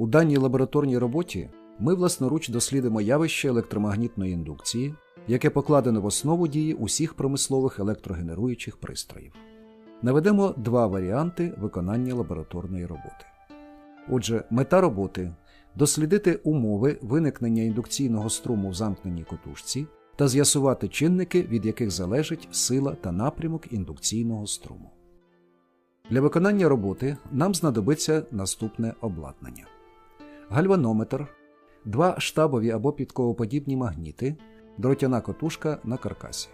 У даній лабораторній роботі ми власноруч дослідимо явище електромагнітної індукції, яке покладено в основу дії усіх промислових електрогенеруючих пристроїв. Наведемо два варіанти виконання лабораторної роботи. Отже, мета роботи дослідити умови виникнення індукційного струму в замкненій котушці та з'ясувати чинники, від яких залежить сила та напрямок індукційного струму. Для виконання роботи нам знадобиться наступне обладнання: гальванометр, два штабові або підковоподібні магніти, дротяна котушка на каркасі.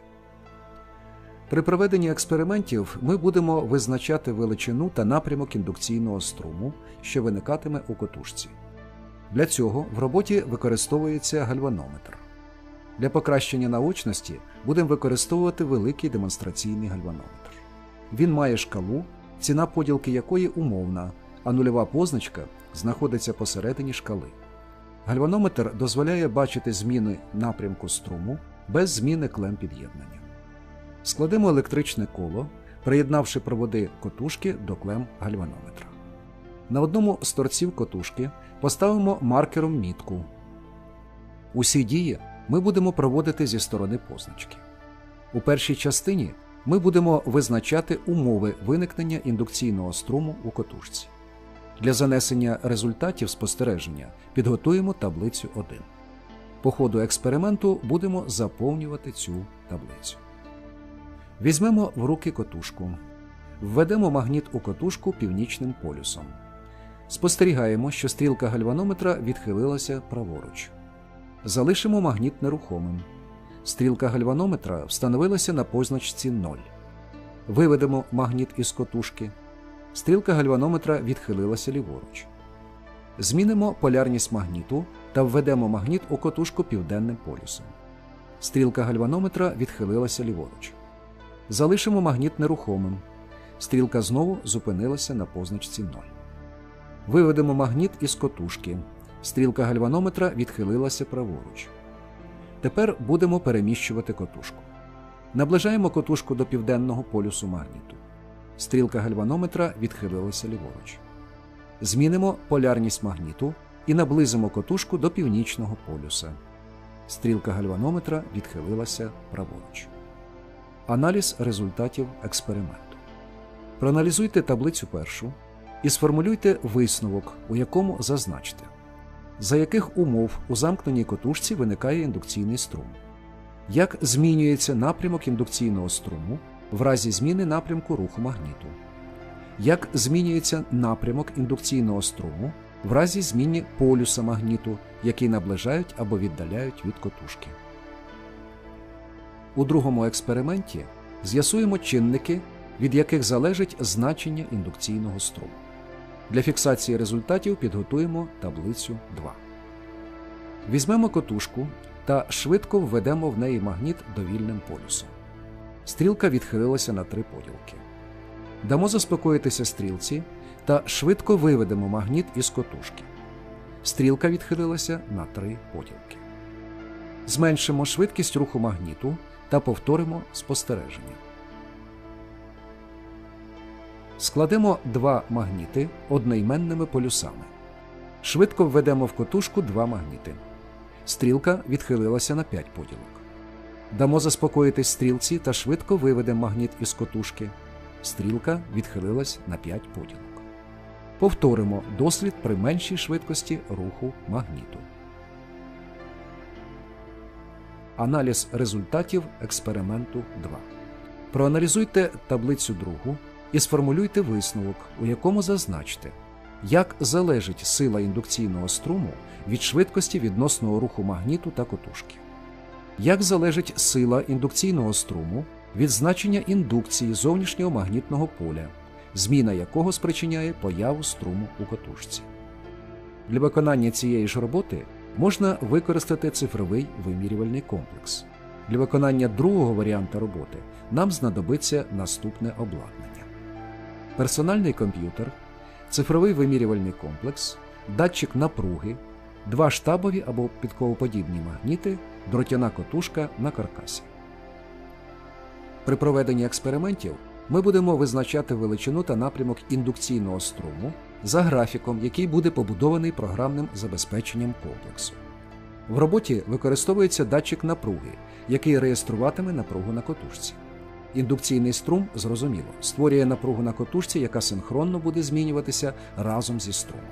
При проведенні експериментів ми будемо визначати величину та напрямок індукційного струму, що виникатиме у котушці. Для цього в роботі використовується гальванометр. Для покращення наочності будемо використовувати великий демонстраційний гальванометр. Він має шкалу, ціна поділки якої умовна, а нульова позначка знаходиться посередині шкали. Гальванометр дозволяє бачити зміни напрямку струму без зміни клем під'єднання. Складемо електричне коло, приєднавши проводи котушки до клем гальванометра. На одному з торців котушки поставимо маркером мітку. Усі дії ми будемо проводити зі сторони позначки. У першій частині ми будемо визначати умови виникнення індукційного струму у котушці. Для занесення результатів спостереження підготуємо таблицю 1. По ходу експерименту будемо заповнювати цю таблицю. Візьмемо в руки котушку. Введемо магніт у котушку північним полюсом. Спостерігаємо, що стрілка гальванометра відхилилася праворуч. Залишимо магніт нерухомим. Стрілка гальванометра встановилася на позначці 0. Виведемо магніт із котушки. Стрілка гальванометра відхилилася ліворуч. Змінимо полярність магніту та введемо магніт у котушку південним полюсом. Стрілка гальванометра відхилилася ліворуч. Залишимо магніт нерухомим. Стрілка знову зупинилася на позначці 0. Виведемо магніт із котушки. Стрілка гальванометра відхилилася праворуч. Тепер будемо переміщувати котушку. Наближаємо котушку до південного полюсу магніту. Стрілка гальванометра відхилилася ліворуч. Змінимо полярність магніту і наблизимо котушку до північного полюса. Стрілка гальванометра відхилилася праворуч. Аналіз результатів експерименту. Проаналізуйте таблицю першу і сформулюйте висновок, у якому зазначте, за яких умов у замкненій котушці виникає індукційний струм, як змінюється напрямок індукційного струму в разі зміни напрямку руху магніту, як змінюється напрямок індукційного струму в разі зміни полюса магніту, який наближають або віддаляють від котушки. У другому експерименті з'ясуємо чинники, від яких залежить значення індукційного струму. Для фіксації результатів підготуємо таблицю 2. Візьмемо котушку та швидко введемо в неї магніт довільним полюсом. Стрілка відхилилася на три поділки. Дамо заспокоїтися стрілці та швидко виведемо магніт із котушки. Стрілка відхилилася на три поділки. Зменшимо швидкість руху магніту та повторимо спостереження. Складемо два магніти одноіменними полюсами. Швидко введемо в котушку два магніти. Стрілка відхилилася на 5 поділок. Дамо заспокоїтись стрілці та швидко виведемо магніт із котушки. Стрілка відхилилась на 5 поділок. Повторимо дослід при меншій швидкості руху магніту. Аналіз результатів експерименту 2. Проаналізуйте таблицю другу і сформулюйте висновок, у якому зазначте, як залежить сила індукційного струму від швидкості відносного руху магніту та котушки. Як залежить сила індукційного струму від значення індукції зовнішнього магнітного поля, зміна якого спричиняє появу струму у котушці. Для виконання цієї ж роботи можна використати цифровий вимірювальний комплекс. Для виконання другого варіанта роботи нам знадобиться наступне обладнання: персональний комп'ютер, цифровий вимірювальний комплекс, датчик напруги, два штабові або підковоподібні магніти, дротяна котушка на каркасі. При проведенні експериментів ми будемо визначати величину та напрямок індукційного струму за графіком, який буде побудований програмним забезпеченням комплексу. В роботі використовується датчик напруги, який реєструватиме напругу на котушці. Індукційний струм, зрозуміло, створює напругу на котушці, яка синхронно буде змінюватися разом зі струмом.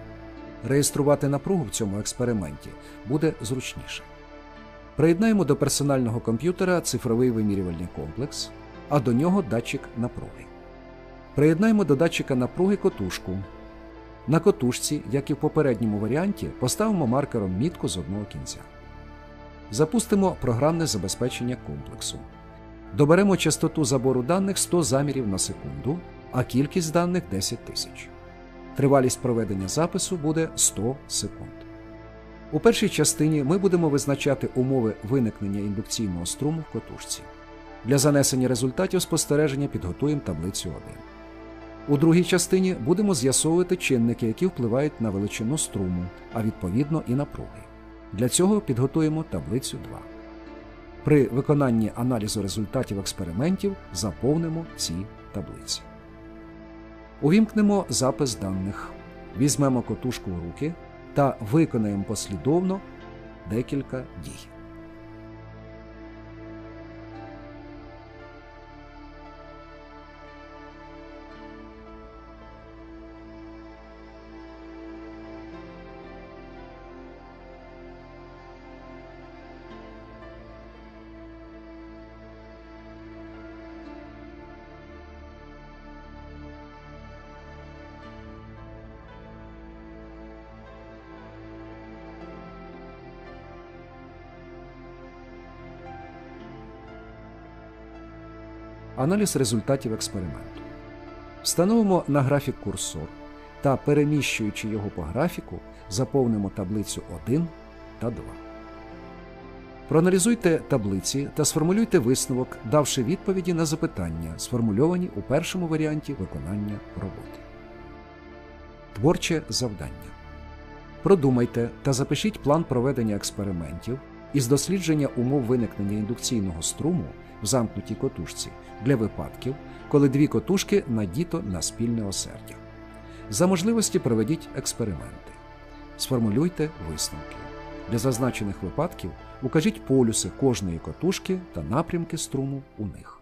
Реєструвати напругу в цьому експерименті буде зручніше. Приєднаємо до персонального комп'ютера цифровий вимірювальний комплекс, а до нього датчик напруги. Приєднаємо до датчика напруги котушку. На котушці, як і в попередньому варіанті, поставимо маркером мітку з одного кінця. Запустимо програмне забезпечення комплексу. Доберемо частоту забору даних 100 замірів на секунду, а кількість даних 10 тисяч. Тривалість проведення запису буде 100 секунд. У першій частині ми будемо визначати умови виникнення індукційного струму в котушці. Для занесення результатів спостереження підготуємо таблицю 1. У другій частині будемо з'ясовувати чинники, які впливають на величину струму, а відповідно і напруги. Для цього підготуємо таблицю 2. При виконанні аналізу результатів експериментів заповнимо ці таблиці. Увімкнемо запис даних, візьмемо котушку в руки та виконаємо послідовно декілька дій. Аналіз результатів експерименту. Встановимо на графік курсор та, переміщуючи його по графіку, заповнимо таблицю 1 та 2. Проаналізуйте таблиці та сформулюйте висновок, давши відповіді на запитання, сформульовані у першому варіанті виконання роботи. Творче завдання. Продумайте та запишіть план проведення експериментів із дослідження умов виникнення індукційного струму в замкнутій котушці для випадків, коли дві котушки надіто на спільне осердя. За можливості проведіть експерименти. Сформулюйте висновки. Для зазначених випадків укажіть полюси кожної котушки та напрямки струму у них.